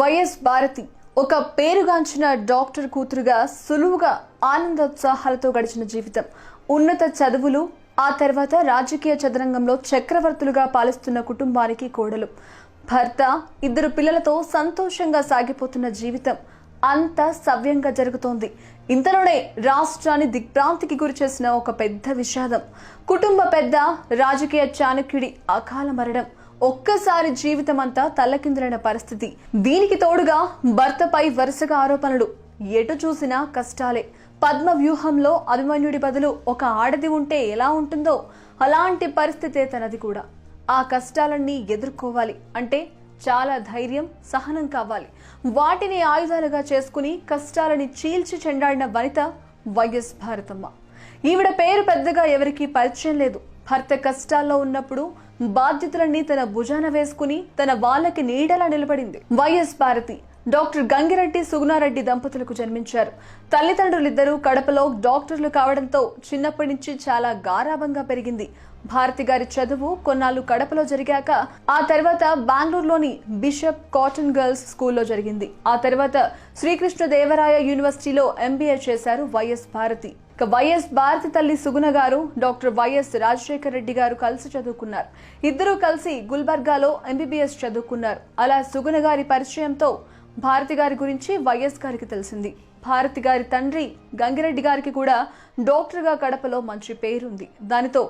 YS Bharati ఒక పేరుగాంచిన doctor కూతురుగా సులువుగా ఆనందోత్సాహాలతో గడిచిన జీవితం. ఉన్నత చదువులు ఆ తర్వాత రాజకీయ చదరంగంలో చక్రవర్తులుగా పాలిస్తున్న కుటుంబానికి కోడలు. భర్త ఇద్దరు పిల్లలతో సంతోషంగా సాగిపోతున్న జీవితం అంత సవ్యంగా జరుగుతోంది. ఇంతలోనే రాష్ట్రాన్ని దిగ్భ్రాంతికి గురి చేసిన ఒక పెద్ద విషాదం. కుటుంబ పెద్ద రాజకీయ చాణక్యుడి అకాల మరణం. ఒక్కసారి జీవితం అంతా తల్లకిందులైన పరిస్థితి. దీనికి తోడుగా భర్తపై వరుసగా ఆరోపణలు. ఎటు చూసినా కష్టాలే. పద్మ వ్యూహంలో అభిమన్యుడి బదులు ఒక ఆడది ఉంటే ఎలా ఉంటుందో అలాంటి పరిస్థితే తనది కూడా. ఆ కష్టాలన్నీ ఎదుర్కోవాలి అంటే చాలా ధైర్యం సహనం కావాలి. వాటిని ఆయుధాలుగా చేసుకుని కష్టాలని చీల్చి చెండాడిన వనిత వైఎస్ భారతమ్మ. ఈవిడ పేరు పెద్దగా ఎవరికీ పరిచయం లేదు. భర్త కష్టాల్లో ఉన్నప్పుడు బాధ్యతలన్నీ తన భుజాన వేసుకుని తన వాళ్ళకి నీడలా నిలబడింది. Y S Bharathi doctor Gangireddy Sugunareddy దంపతులకు జన్మించారు. తల్లిదండ్రులిద్దరూ కడపలో డాక్టర్లు కావడంతో చిన్నప్పటి నుంచి చాలా గారాభంగా పెరిగింది. భారతి గారి చదువు కొన్నాళ్ళు కడపలో జరిగాక ఆ తర్వాత బెంగళూరులోని బిషప్ కాటన్ గర్ల్స్ స్కూల్లో జరిగింది. ఆ తర్వాత శ్రీకృష్ణ దేవరాయ యూనివర్సిటీలో ఎంబీఏ చేశారు వైఎస్ భారతి. ఇక వైఎస్ భారతి తల్లి సుగుణ గారు డాక్టర్ వైఎస్ రాజశేఖర రెడ్డి గారు కలిసి చదువుకున్నారు. ఇద్దరూ కలిసి గుల్బర్గాలో ఎంబీబీఎస్ చదువుకున్నారు. అలా సుగుణ గారి పరిచయంతో భారతి గారి గురించి వైఎస్ గారికి తెలిసింది. భారతి గారి తండ్రి గంగిరెడ్డి గారికి కూడా డాక్టర్గా కడపలో మంచి పేరుంది. దానితో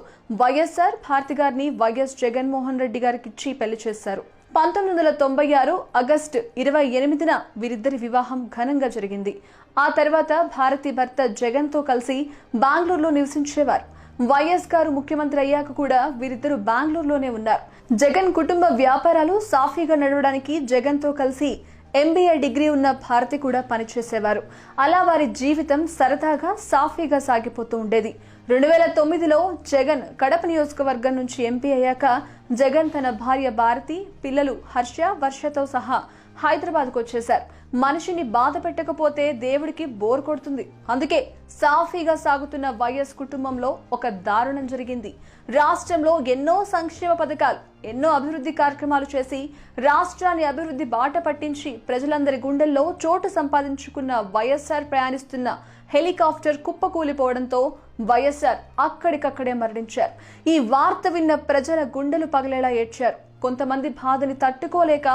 వైఎస్ఆర్ భారతి గారిని వైఎస్ జగన్మోహన్ రెడ్డి గారికి ఇచ్చి పెళ్ళి చేశారు. పంతొమ్మిది వందల తొంభై ఆరు ఆగస్టు ఇరవై ఎనిమిదిన వీరిద్దరి వివాహం ఘనంగా జరిగింది. ఆ తర్వాత భారతి భర్త జగన్తో కలిసి బెంగళూరులో నివసించేవారు. వైఎస్ గారు ముఖ్యమంత్రి అయ్యాక కూడా వీరిద్దరు బెంగళూరులోనే ఉన్నారు. జగన్ కుటుంబ వ్యాపారాలు సాఫీగా నడవడానికి జగన్తో కలిసి ఎంబీఏ డిగ్రీ ఉన్న భారతి కూడా పనిచేసేవారు. అలా వారి జీవితం సరదాగా సాఫీగా సాగిపోతూ ఉండేది. రెండు వేల తొమ్మిదిలో జగన్ కడప నియోజకవర్గం నుంచి ఎంపీ అయ్యాక జగన్ తన భార్య భారతి పిల్లలు హర్ష వర్షతో సహా హైదరాబాద్కు వచ్చేశారు. మనిషిని బాధ పెట్టకపోతే దేవుడికి బోర్ కొడుతుంది. అందుకే సాఫీగా సాగుతున్న వైఎస్ కుటుంబంలో ఒక దారుణం జరిగింది. రాష్ట్రంలో ఎన్నో సంక్షేమ పథకాలు ఎన్నో అభివృద్ధి కార్యక్రమాలు చేసి రాష్ట్రాన్ని అభివృద్ధి బాట పట్టించి ప్రజలందరి గుండెల్లో చోటు సంపాదించుకున్న వైఎస్ఆర్ ప్రయాణిస్తున్న హెలికాప్టర్ కుప్పకూలిపోవడంతో వైఎస్ఆర్ అక్కడికక్కడే మరణించారు. ఈ వార్త విన్న ప్రజల గుండెలు పగలేలా ఏడ్చారు. కొంతమంది బాధని తట్టుకోలేక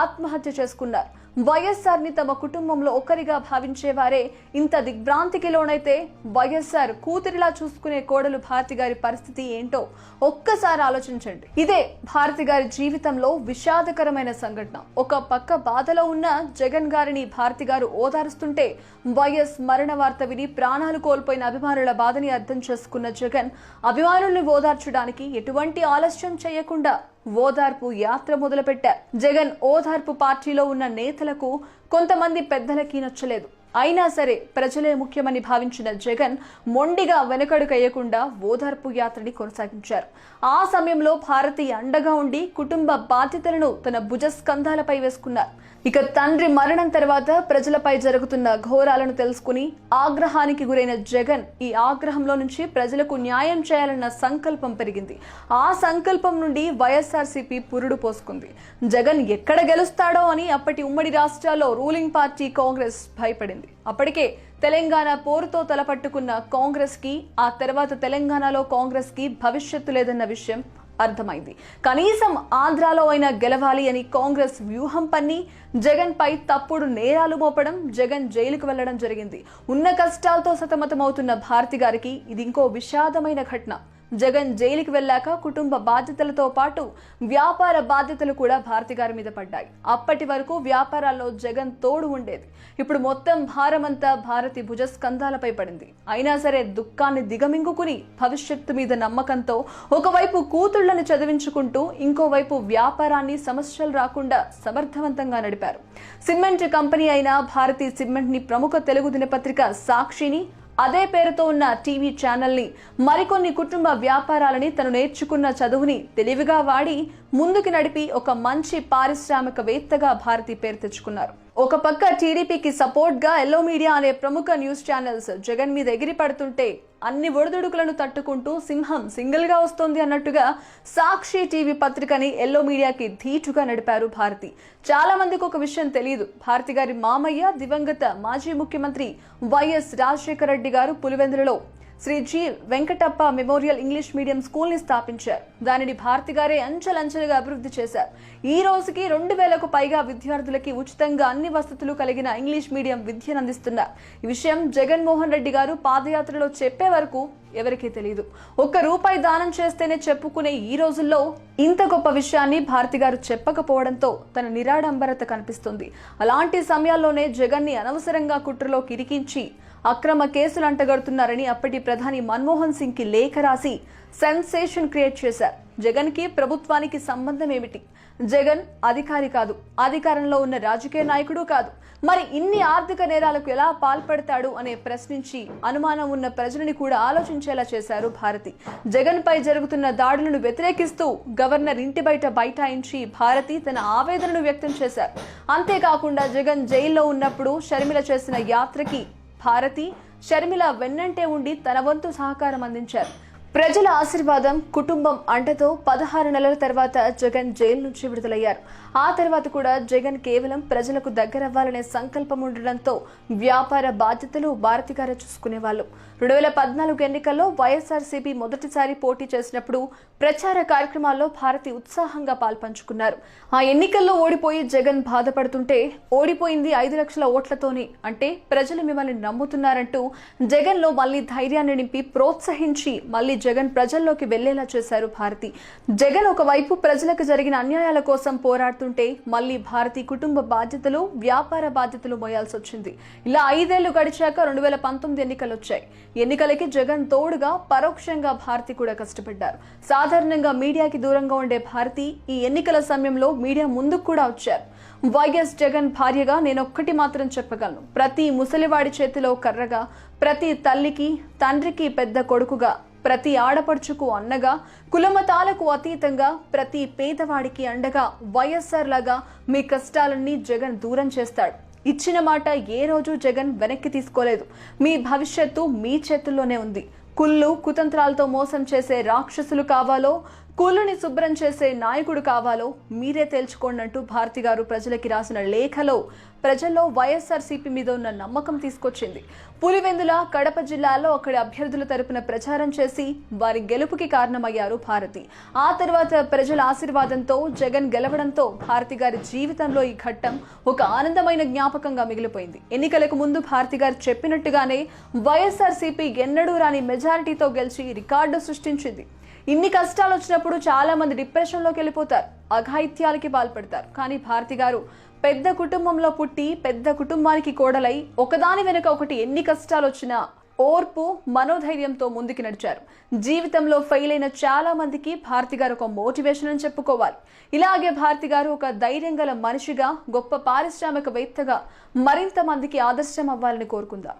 ఆత్మహత్య చేసుకున్నారు. వైఎస్ఆర్ని తమ కుటుంబంలో ఒకరిగా భావించేవారే ఇంత దిగ్భ్రాంతికి లోనైతే వైఎస్ఆర్ కూతురిలా చూసుకునే కోడలు భారతి గారి పరిస్థితి ఏంటో ఒక్కసారి ఆలోచించండి. ఇదే భారతి గారి జీవితంలో విషాదకరమైన సంఘటన. ఒక పక్క బాధలో ఉన్న జగన్ గారిని భారతి గారు ఓదారుస్తుంటే వైఎస్ మరణ వార్త విని ప్రాణాలు కోల్పోయిన అభిమానుల బాధని అర్థం చేసుకున్న జగన్ అభిమానుల్ని ఓదార్చడానికి ఎటువంటి ఆలస్యం చేయకుండా ఓదార్పు యాత్ర మొదలుపెట్టారు. జగన్ ఓదార్పు పార్టీలో ఉన్న నేతలకు కొంతమంది పెద్దలకి నచ్చలేదు. అయినా సరే ప్రజలే ముఖ్యమని భావించిన జగన్ మొండిగా వెనకడుకయ్యకుండా ఓదార్పు యాత్రని కొనసాగించారు. ఆ సమయంలో భారతి అండగా ఉండి కుటుంబ బాధ్యతలను తన భుజస్కంధాలపై వేసుకున్నారు. ఇక తండ్రి మరణం తర్వాత ప్రజలపై జరుగుతున్న ఘోరాలను తెలుసుకుని ఆగ్రహానికి గురైన జగన్ ఈ ఆగ్రహంలో నుంచి ప్రజలకు న్యాయం చేయాలన్న సంకల్పం పెరిగింది. ఆ సంకల్పం నుండి వైఎస్ఆర్సీపీ పురుడు పోసుకుంది. జగన్ ఎక్కడ గెలుస్తాడో అని అప్పటి ఉమ్మడి రాష్ట్రాల్లో రూలింగ్ పార్టీ కాంగ్రెస్ భయపడింది. అప్పటికే తెలంగాణ పోరుతో తలపట్టుకున్న కాంగ్రెస్కి ఆ తర్వాత తెలంగాణలో కాంగ్రెస్కి భవిష్యత్తు లేదన్న విషయం అర్థమైంది. కనీసం ఆంధ్రాలో అయినా గెలవాలి అని కాంగ్రెస్ వ్యూహం పన్ని జగన్ పై తప్పుడు నేరాలు మోపడం జగన్ జైలుకు వెళ్ళడం జరిగింది. ఉన్న కష్టాలతో సతమతమవుతున్న భారతి గారికి ఇది ఇంకో విషాదమైన ఘటన. జగన్ జైలుకి వెళ్ళాక కుటుంబ బాధ్యతలతో పాటు వ్యాపార బాధ్యతలు కూడా భారతి గారి మీద పడ్డాయి. అప్పటి వరకు వ్యాపారాల్లో జగన్ తోడు ఉండేది. ఇప్పుడు మొత్తం భారమంతా భారతి భుజస్కంధాలపై పడింది. అయినా సరే దుఃఖాన్ని దిగమింగుకుని భవిష్యత్తు మీద నమ్మకంతో ఒకవైపు కూతుళ్ళను చదివించుకుంటూ ఇంకోవైపు వ్యాపారాన్ని సమస్యలు రాకుండా సమర్థవంతంగా నడిపారు. సిమెంట్ కంపెనీ అయిన భారతి సిమెంట్ని ప్రముఖ తెలుగు దినపత్రిక సాక్షిని అదే పేరుతో ఉన్న టీవీ ఛానల్ని మరికొన్ని కుటుంబ వ్యాపారాలని తను నేర్చుకున్న చదువుని తెలివిగా వాడి ముందుకు నడిపి ఒక మంచి పారిశ్రామికవేత్తగా భారతి పేరు తెచ్చుకున్నారు. ఒక పక్క టీడీపీకి సపోర్ట్గా ఎల్లో మీడియా అనే ప్రముఖ న్యూస్ ఛానల్స్ జగన్ మీద ఎగిరి పడుతుంటే అన్ని ఒడిదుడుకులను తట్టుకుంటూ సింహం సింగిల్గా వస్తోంది అన్నట్టుగా సాక్షి టీవీ పత్రికని ఎల్లో మీడియాకి ధీటుగా నడిపారు భారతి. చాలా మందికి ఒక విషయం తెలియదు భారతి గారి మామయ్య దివంగత మాజీ ముఖ్యమంత్రి వైఎస్ రాజశేఖర రెడ్డి గారు పులివెందులలో Shri G Venkatappa memorial English medium స్కూల్ని స్థాపించారు. దానిని భారతి గారే అంచెలంచెలుగా అభివృద్ధి చేశారు. ఈ రోజుకి రెండు వేలకు పైగా విద్యార్థులకి ఉచితంగా అన్ని వసతులు కలిగిన ఇంగ్లీష్ మీడియం విద్యను అందిస్తున్నారు ఈ విషయం జగన్మోహన్ రెడ్డి గారు పాదయాత్రలో చెప్పే వరకు ఎవరికీ తెలియదు ఒక్క రూపాయి దానం చేస్తేనే చెప్పుకునే ఈ రోజుల్లో ఇంత గొప్ప విషయాన్ని భారతి గారు చెప్పకపోవడంతో తన నిరాడంబరత కనిపిస్తుంది. అలాంటి సమయాల్లోనే జగన్ని అనవసరంగా కుట్రలోకి ఇరికించి అక్రమ కేసులు అంటగడుతున్నారని అప్పటి ప్రధాని మన్మోహన్ సింగ్కి లేఖ రాసి సెన్సేషన్ క్రియేట్ చేశారు. జగన్కి ప్రభుత్వానికి సంబంధం ఏమిటి? జగన్ అధికారి కాదు. అధికారంలో ఉన్న రాజకీయ నాయకుడు కాదు. మరి ఇన్ని ఆర్థిక నేరాలకు ఎలా పాల్పడతాడు అనే ప్రశ్నించి అనుమానం ఉన్న ప్రజలని కూడా ఆలోచించేలా చేశారు భారతి. జగన్ పై జరుగుతున్న దాడులను వ్యతిరేకిస్తూ గవర్నర్ ఇంటి బయట బైఠాయించి భారతి తన ఆవేదనను వ్యక్తం చేశారు. అంతేకాకుండా జగన్ జైల్లో ఉన్నప్పుడు షర్మిల చేసిన యాత్రకి భారతి షర్మిల వెన్నంటే ఉండి తన వంతు సహకారం అందించారు. ప్రజల ఆశీర్వాదం కుటుంబం అంటతో పదహారు నెలల తర్వాత జగన్ జైలు నుంచి విడుదలయ్యారు. ఆ తర్వాత కూడా జగన్ కేవలం ప్రజలకు దగ్గరవ్వాలనే సంకల్పం ఉండడంతో వ్యాపార బాధ్యతలు భారతి గారే చూసుకునేవాళ్ళు. రెండు వేల పద్నాలుగు ఎన్నికల్లో వైఎస్ఆర్సీపీ మొదటిసారి పోటీ చేసినప్పుడు ప్రచార కార్యక్రమాల్లో భారతి ఉత్సాహంగా పాల్పంచుకున్నారు. ఆ ఎన్నికల్లో ఓడిపోయి జగన్ బాధపడుతుంటే ఓడిపోయింది ఐదు లక్షల ఓట్లతోనే అంటే ప్రజలు మిమ్మల్ని నమ్ముతున్నారంటూ జగన్లో మళ్ళీ ధైర్యాన్ని నింపి ప్రోత్సహించి మళ్ళీ జగన్ ప్రజల్లోకి వెళ్ళేలా చేశారు భారతి. జగన్ ఒకవైపు ప్రజలకు జరిగిన అన్యాయాల కోసం పోరాడుతుంటే మళ్ళీ భారతి కుటుంబ బాధ్యతలు వ్యాపార బాధ్యతలు మోయాల్సి వచ్చింది. ఇలా ఐదేళ్ళు గడిచాక రెండు వేల పంతొమ్మిది ఎన్నికలు వచ్చాయి. ఎన్నికలకి జగన్ తోడుగా పరోక్షంగా భారతి కూడా కష్టపడ్డారు. సాధారణంగా మీడియాకి దూరంగా ఉండే భారతి ఈ ఎన్నికల సమయంలో మీడియా ముందుకు కూడా వచ్చారు. వైఎస్ జగన్ భార్యగా నేనొక్కటి మాత్రం చెప్పగలను. ప్రతి ముసలివాడి చేతిలో కర్రగా ప్రతి తల్లికి తండ్రికి పెద్ద కొడుకుగా ప్రతి ఆడపడుచుకు అన్నగా కులమతాలకు అతీతంగా ప్రతి పేదవాడికి అండగా వైఎస్ఆర్ లాగా మీ కష్టాలన్నీ జగన్ దూరం చేస్తాడు. ఇచ్చిన మాట ఏ రోజు జగన్ వెనక్కి తీసుకోలేదు. మీ భవిష్యత్తు మీ చేతుల్లోనే ఉంది. కుళ్ళు కుతంత్రాలతో మోసం చేసే రాక్షసులు కావాలో కూలుని శుభ్రం చేసే నాయకుడు కావాలో మీరే తేల్చుకోండి అంటూ భారతి గారు ప్రజలకి రాసిన లేఖలో ప్రజల్లో వైఎస్ఆర్సీపీ మీద ఉన్న నమ్మకం తీసుకొచ్చింది. పులివెందుల కడప జిల్లాలో అక్కడి అభ్యర్థుల తరపున ప్రచారం చేసి వారి గెలుపుకి కారణమయ్యారు భారతి. ఆ తర్వాత ప్రజల ఆశీర్వాదంతో జగన్ గెలవడంతో భారతి గారి జీవితంలో ఈ ఘట్టం ఒక ఆనందమైన జ్ఞాపకంగా మిగిలిపోయింది. ఎన్నికలకు ముందు భారతి గారు చెప్పినట్టుగానే వైఎస్ఆర్సీపీ ఎన్నడూ రాని మెజారిటీతో గెలిచి రికార్డు సృష్టించింది. ఇన్ని కష్టాలు వచ్చినప్పుడు చాలా మంది డిప్రెషన్లోకి వెళ్ళిపోతారు. అఘాయిత్యాలకి పాల్పడతారు. కానీ భారతి గారు పెద్ద కుటుంబంలో పుట్టి పెద్ద కుటుంబానికి కోడలై ఒకదాని వెనుక ఒకటి ఎన్ని కష్టాలు వచ్చినా ఓర్పు మనోధైర్యంతో ముందుకు నడిచారు. జీవితంలో ఫెయిల్ అయిన చాలా మందికి భారతి గారు ఒక మోటివేషన్ అని చెప్పుకోవాలి. ఇలాగే భారతి గారు ఒక ధైర్యం గల మనిషిగా గొప్ప పారిశ్రామికవేత్తగా మరింత మందికి ఆదర్శం అవ్వాలని కోరుకుందాం.